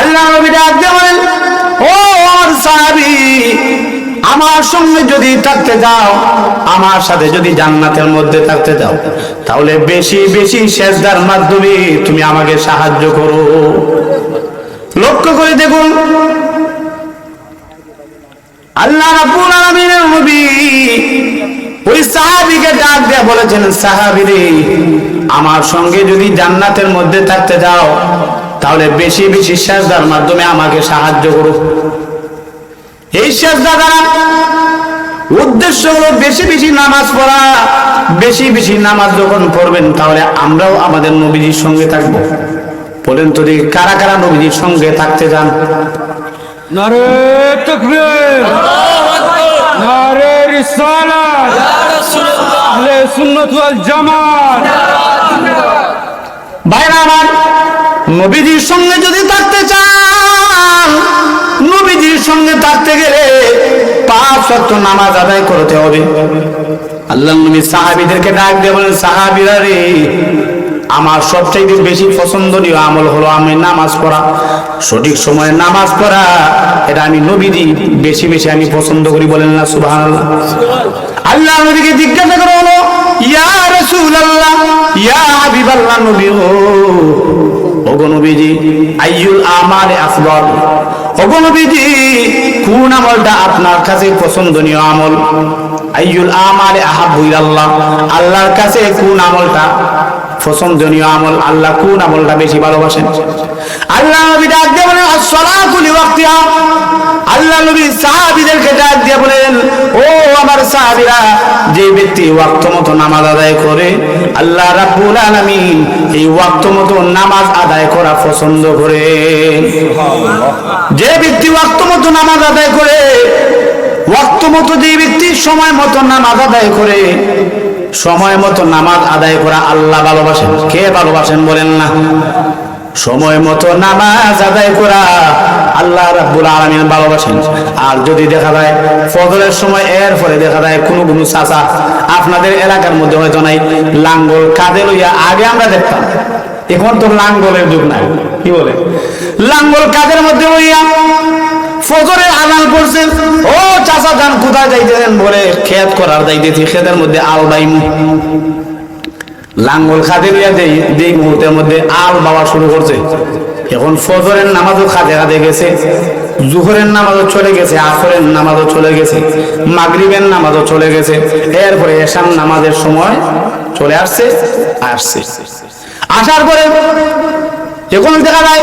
আল্লাহ নবী ডাক দিয়ে বলেন, ও আমার সাহাবী, আমার সঙ্গে যদি থাকতে যাও, আমার সাথে যদি জান্নাতের মধ্যে থাকতে যাও, তাহলে বেশি বেশি সেজদার মাধ্যমে তুমি আমাকে সাহায্য করো। লক্ষ্য করে দেখুন, আল্লাহ রাব্বুল আলামিনের নবী ওই সাহাবীকে ডাক দিয়ে বলেছেন, সাহাবী আমার সঙ্গে যদি জান্নাতের মধ্যে থাকতে যাও তাহলে বেশি বেশি সেজদার মাধ্যমে আমাকে সাহায্য করো। এই সেজদা দ্বারা উদ্দেশ্য হলো বেশি বেশি নামাজ পড়া বেশি বেশি নামাজ যখন পড়বেন তাহলে আমরাও আমাদের নবীজির সঙ্গে থাকব। বলেন তো দেখি কারা কারা নবীজির সঙ্গে থাকতে চান? নারে তকবীর। নারে রিসালাত আহলে সুন্নাত ওয়াল জামাত। ভাইরা আমার নবীজির সঙ্গে যদি থাকতে চান, নবীজির সঙ্গে থাকতে গেলে পাঁচ শক্ত নামাজ আদায় করতে হবে। আল্লাহ নবী সাহাবিদেরকে ডাক দিয়ে বলেন, সাহাবিরা রে, আমার সবচেয়ে বেশি পছন্দনীয় আমল হলো আমি নামাজ পড়া। সঠিক সময়ে নামাজ পড়া, এটা আমি নবীজি বেশি বেশি আমি পছন্দ করি বলেন না, সুবহানাল্লাহ। আল্লাহ নবীকে জিজ্ঞাসা করা হলো, ইয়া রাসূলুল্লাহ, ইয়া হাবিবাল্লাহ নবী আপনার কাছে পছন্দনীয় আমল? আইয়ুল আমালে আহাব্বু আল্লাহ আল্লাহর কাছে কোন আমলটা? পছন্দনীয় আমল আল্লাহ কোন আমলটা বেশি ভালোবাসেন? আল্লাহ নবী ডাক দিয়ে বলেন, আসসালাতু লিওয়াক্তিহা। আল্লাহ নবী সাহাবীদেরকে ডাক দিয়ে বলেন, ও আমার সাহাবীরা, যে ব্যক্তি ওয়াক্ত মতো নামাজ আদায় করে, আল্লাহ রাব্বুল আলামিন এই ওয়াক্ত মতো নামাজ আদায় করা পছন্দ করে। যে ব্যক্তি ওয়াক্ত মতো নামাজ আদায় করে, ওয়াক্ত মতো যে ব্যক্তি সময় মতো নামাজ আদায় করে সময় মতো নামাজ আদায় করা আল্লাহ ভালোবাসেন। কে ভালোবাসেন বলেন না? সময় মতো নামাজ আদায় করা আল্লাহ রাব্বুল আলামিন ভালোবাসেন। আর যদি দেখা যায় ফজরের সময় এর পরে দেখা যায় কোনো কোনো চাচা আপনাদের এলাকার মধ্যে হয়তো নাই, লাঙ্গল কাঁধে লইয়া আগে আমরা দেখতাম। এখন তো লাঙ্গলের যুগ নাই, কি বলে? লাঙ্গল কাঁধের মধ্যে লইয়া ফজরের আলাল করছেন ও চাচা যান, কোথায় যাইতেছেন? বলে খেত করার যাইতেছি, খেতের মধ্যে আল বাইমু। লাঙ্গল খাদে দিয়া দেই দেই মুহূর্তের মধ্যে আল বাবা শুরু করছে। এখন ফজরের নামাজও খাদে খাদে গেছে, জুহরের নামাজও চলে গেছে, আসরের নামাজও চলে গেছে, মাগরিবের নামাজও চলে গেছে, এরপরে এশান নামাজের সময় চলে আসছে আসছে। আসার পরে এখন দেখা যায়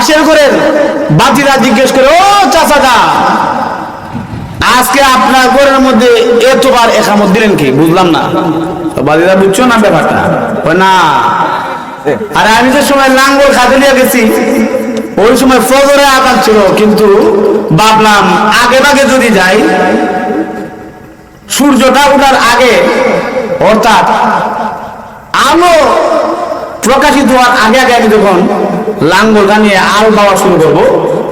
পাশের ঘরের বাতিরা জিজ্ঞেস করে, ও চাচা দা আজকে আপনার ঘরের মধ্যে এতবার একামত দিলেন কি? বুঝলাম না। বাতিরা বুঝছ না ব্যাপারটা? না। আরে আমি যে সময় লাঙ্গল খাতে নিয়ে গেছি, ওই সময় ফজরে আকাশ ছিল, কিন্তু ভাবলাম আগে ভাগে যদি যাই, সূর্যটা ওঠার আগে, অর্থাৎ আলো প্রকাশিত হওয়ার আগে আগে যখন লাঙ্গলটা নিয়ে আল দেওয়া শুরু করব।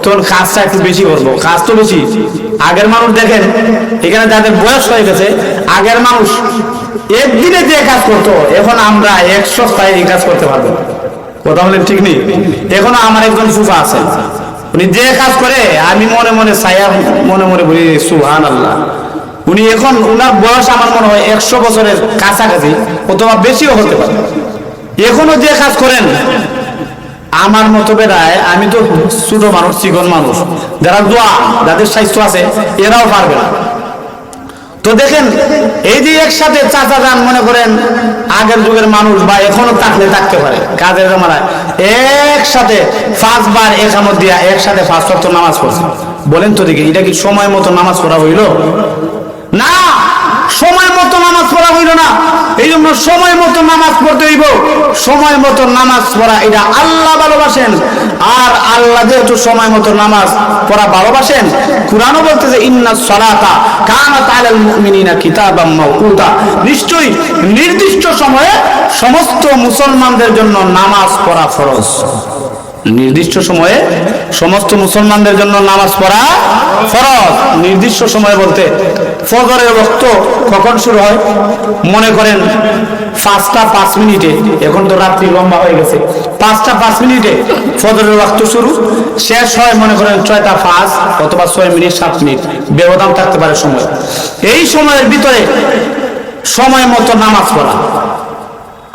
তখন কাজটা একটু বেশি করব। কাজ তো বেশি। আগের মানুষ দেখেন, এখানে যাদের বয়স হয়ে গেছে, আগের মানুষ একদিনে যে কাজ করতো, এখন আমরা এক সপ্তাহে এই কাজ করতে পারব। কথা বলেন ঠিক নেই? এখনও আমার একজন ফুফা আছে। উনি যে কাজ করে, আমি মনে মনে ছায়া, মনে মনে বলি সুহান আল্লাহ উনি এখন উনার বয়স আমার মনে হয় একশো বছরের কাছাকাছি, অথবা বেশিও হতে পারে। এখনও যে কাজ করেন আমার মতো বেড়ায় আমি তো ছোট মানুষ, চিকন মানুষ। যারা দোয়া, যাদের স্বাস্থ্য আছে, এরাও পারবে না। তো দেখেন, এই যে একসাথে চাচা যান, মনে করেন, আগের যুগের মানুষ বা এখনও থাকলে থাকতে পারে, কাজের জামানায়। একসাথে পাঁচবার একামত দিয়া একসাথে পাঁচ সপ্ত নামাজ পড়ছে। বলেন তো দেখি, এটা কি সময় মতো নামাজ পড়া হইল না সময় মতো নামাজ পড়া হইল না। এই জন্য সময় মতো নামাজ পড়তে হইব। সময় মতো নামাজ পড়া, এটা আল্লাহ ভালোবাসেন। আর আল্লাহ যেহেতু সময় মতো নামাজ পড়া ভালোবাসেন, কোরআনও বলতেছে, ইন্না সলাতা কানাত আলাল মুমিনিনা কিতাবাম মাওকুতা নিশ্চয়ই নির্দিষ্ট সময়ে সমস্ত মুসলমানদের জন্য নামাজ পড়া ফরজ। নির্দিষ্ট সময়ে সমস্ত মুসলমানদের জন্য নামাজ পড়া ফরজ। নির্দিষ্ট সময় বলতে ফজরের রক্ত কখন শুরু হয়? মনে করেন পাঁচটা পাঁচ মিনিটে। এখন তো রাত্রি লম্বা হয়ে গেছে। পাঁচটা পাঁচ মিনিটে ফজরের রক্ত শুরু। শেষ হয় মনে করেন ছয়টা পাঁচ অথবা ছয় মিনিট, সাত মিনিট। ব্যবধান থাকতে পারে সময়। এই সময়ের ভিতরে সময় মতো নামাজ পড়া।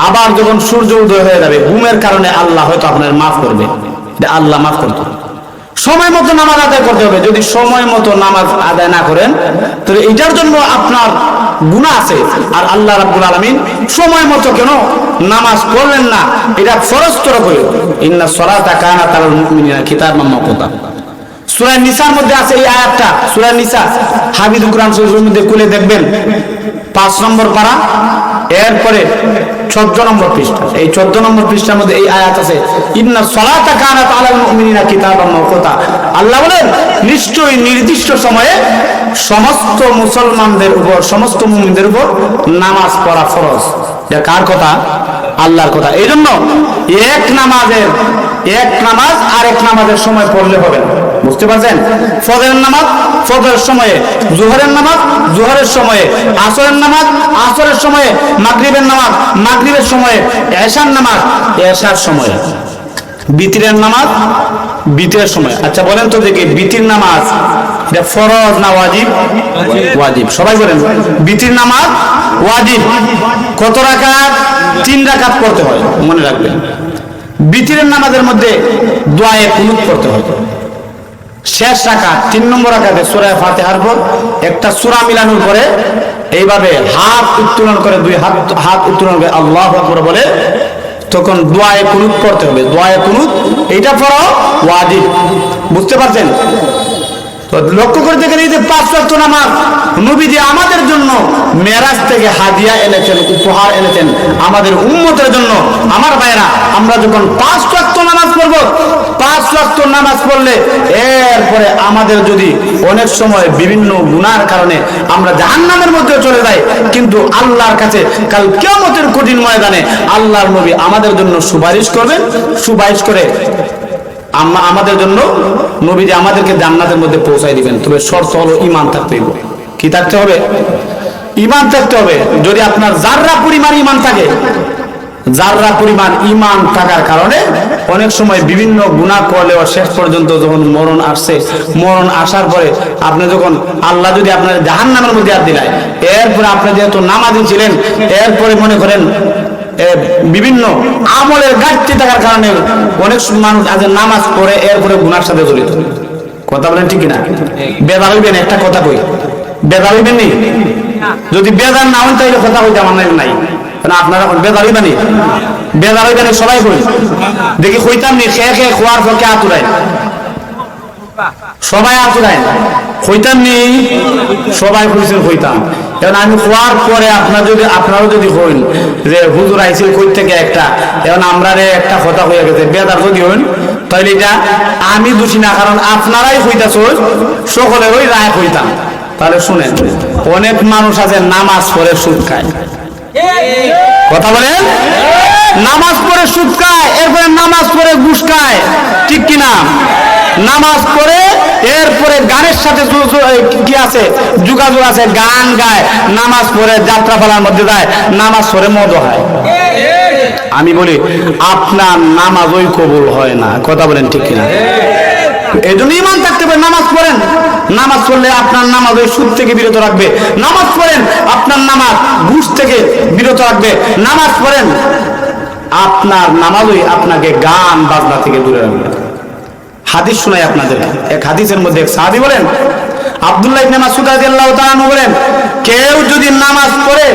আবার যখন সূর্য উদয় হয়ে যাবে, ঘুমের কারণে আল্লাহ হয়তো আপনার মাফ করবে। আল্লাহ মাফ করতে। সময় মতো নামাজ আদায় করতে হবে। যদি সময় মতো নামাজ আদায় না করেন, তাহলে এটার জন্য আপনার গুণা আছে। আর আল্লাহ রাব্বুল আলামিন সময় মতো কেন নামাজ পড়লেন না? এটা ফরজ তরফ হইল ইন্না সলাতা কানা মুমিনিনা কিতাবাম মাওকুতা সূরা নিসার মধ্যে আছে এই আয়াতটা। সূরা নিসা হাবিদুল কোরআন শরীফের মধ্যে খুলে দেখবেন। পাঁচ নম্বর পারা। এরপরে চোদ্দ নম্বর পৃষ্ঠা। এই চোদ্দ নম্বর পৃষ্ঠার মধ্যে এই আয়াত আছে, ইন্না সলাতা কানাত আলাল মুমিনিনা কিতাবাম আল্লাহ বলেন, নিশ্চয়ই নির্দিষ্ট সময়ে সমস্ত মুসলমানদের উপর, সমস্ত মুমিনদের উপর নামাজ পড়া ফরজ। এটা কার কথা? আল্লাহর কথা। এই জন্য এক নামাজের, এক নামাজ আর এক নামাজের সময় পড়লে হবে না। বুঝতে পারছেন? ফজরের নামাজ ফজরের সময়ে, জোহরের নামাজ জোহরের সময়ে, আসরের নামাজ আসরের সময়ে, মাগরিবের নামাজ মাগরিবের সময়ে, এশার নামাজ এশার সময়ে। বিতিরের নামাজ বিতিরের সময়। আচ্ছা বলেন তো দেখি, বিতির নামাজ, এটা ফরজ না ওয়াজিব? ওয়াজিব। সবাই বলেন, বিতির নামাজ ওয়াজিব। কত রাকাত? তিন রাকাত পড়তে হয়, মনে রাখবেন। বিতিরের নামাজের মধ্যে দোয়ায়ে কুনুত পড়তে হয়। শেষ রাখা তিন নম্বর রাকাতে সুরায় ফাতেহার পর একটা সুরা মিলানোর পরে এইভাবে হাত উত্তোলন করে, দুই হাত হাত উত্তোলন করে আল্লাহ আকবর বলে, তখন দোয়ায় কুনুত পড়তে হবে। দোয়ায় কুনুত, এইটা পড়ো ওয়াজিব। বুঝতে পারছেন? লক্ষ্য করে দেখেন এই যে পাঁচ ওয়াক্ত নামাজ, নবীজি আমাদের জন্য মেরাজ থেকে হাদিয়া এনেছেন, উপহার এনেছেন, আমাদের উম্মতের জন্য। আমার ভাইরা আমরা যখন পাঁচ ওয়াক্ত নামাজ পড়ব, পাঁচ ওয়াক্ত নামাজ পড়লে এরপরে আমাদের যদি অনেক সময় বিভিন্ন গুণার কারণে আমরা জাহান্নামের মধ্যে চলে যাই, কিন্তু আল্লাহর কাছে কাল কিয়ামতের কঠিন ময়দানে আল্লাহর নবী আমাদের জন্য সুপারিশ করবেন, সুপারিশ করে আমাদের জন্য নবী যে আমাদেরকে জান্নাতের মধ্যে পৌঁছাই দিবেন। তবে শর্ত হলো ইমান থাকতে হইব। কি থাকতে হবে? ইমান থাকতে হবে। যদি আপনার জাররা পরিমাণ ইমান থাকে জাররা পরিমাণ ইমান থাকার কারণে অনেক সময় বিভিন্ন গুনাহ করলেও শেষ পর্যন্ত যখন মরণ আসছে, মরণ আসার পরে আপনি যখন আল্লাহ যদি আপনার জাহান নামের মধ্যে হাত দিলায় এরপরে আপনি যেহেতু নামাজি ছিলেন, এরপরে মনে করেন বিভিন্ন আমলের ঘাটতি থাকার কারণে অনেক মানুষ আজ নামাজ পড়ে, এরপরে গুনার সাথে জড়িত। কথা বলেন ঠিক না বেদা হইবেন একটা কথা কই। বেদা হইবেন নি? যদি বেদার না হন তাইলে কথা হইতে আমার নাই আপনারা এখন আমি খোয়ার পরে আপনার যদি আপনারাও যদি হইন, যে হুজুর আইছিল কই থেকে একটা, এখন আমরা একটা কথা হয়ে গেছে, বেদার যদি হইন তাহলে এটা আমি দোষী না, কারণ আপনারাই হইতাছ সকলে ওই রায় হইতাম তাহলে শুনেন, অনেক মানুষ আছে নামাজ পড়ে সুদ খায়। কথা বলেন? নামাজ পড়ে সুদ খায়, এরপরে নামাজ পড়ে ঘুষ খায়। ঠিক কিনা? নামাজ পড়ে, এরপরে গানের সাথে কি আছে? যোগাযোগ আছে, গান গায়, নামাজ পড়ে যাত্রা পালার মধ্যে যায়, নামাজ পড়ে মদ হয়। আমি বলি, আপনার নামাজ ওই কবুল হয় না। কথা বলেন ঠিক কিনা? এই জন্য ইমান থাকতে হবে নামাজ পড়েন। নামাজ পড়লে আপনার নামাজ ওই সুদ থেকে বিরত রাখবে। নামাজ পড়েন, আপনার নামাজ ঘুষ থেকে বিরত রাখবে। নামাজ পড়েন, আপনার নামাজই আপনাকে গান বাজনা থেকে দূরে রাখবে। হাদিস শোনাই আপনাদের। এক হাদিসের মধ্যে এক সাহাবী বলেন, আব্দুল্লাহ ইবনে মাসউদ রাদিয়াল্লাহু তাআলা বলেন, কেউ যদি নামাজ পড়ে,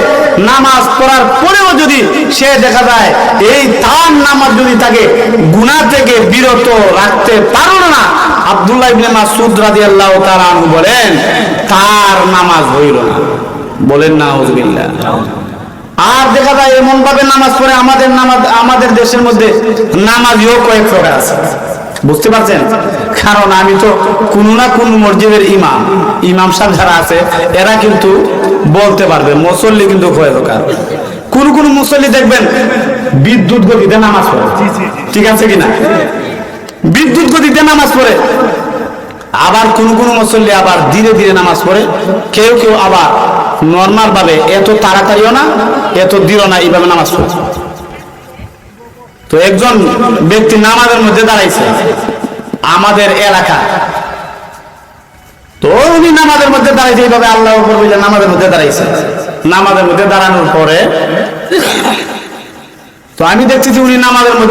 নামাজ পড়ার পরেও যদি সে দেখা যায় এই তার নামাজ যদি তাকে গুনাহ থেকে বিরত রাখতে পারল না, আব্দুল্লাহ ইবনে মাসউদ রাদিয়াল্লাহু তাআলা বলেন, তার নামাজ হইল না। বলেন না হুজবিল্লাহ আর দেখা যায় এমন ভাবে নামাজ পড়ে, আমাদের নামাজ, আমাদের দেশের মধ্যে নামাজিও কয়েক প্রকার আছে। বুঝতে পারছেন? কারণ আমি তো কোনো না কোন মসজিদের ইমাম। ইমাম সাহেব যারা আছে এরা কিন্তু বলতে পারবে মুসল্লি কিন্তু কয়েক প্রকার কোন কোন মুসল্লি দেখবেন বিদ্যুৎ গতিতে নামাজ পড়ে। ঠিক আছে কিনা? বিদ্যুৎ গতিতে নামাজ পড়ে। আবার কোন কোন মুসল্লি আবার ধীরে ধীরে নামাজ পড়ে। কেউ কেউ আবার নর্মাল ভাবে এত তাড়াতাড়িও না এত দৃঢ় না এইভাবে নামাজ পড়ে। তো একজন ব্যক্তি নামাজের মধ্যে দাঁড়াইছে। আমাদের এলাকা। তো উনি নামাজের মধ্যে দাঁড়াইছে, এইভাবে আল্লাহ বলে নামাজের মধ্যে দাঁড়াইছে। নামাজের মধ্যে দাঁড়ানোর পরে, তো আমি দেখছি যে উনি নামাজের মধ্যে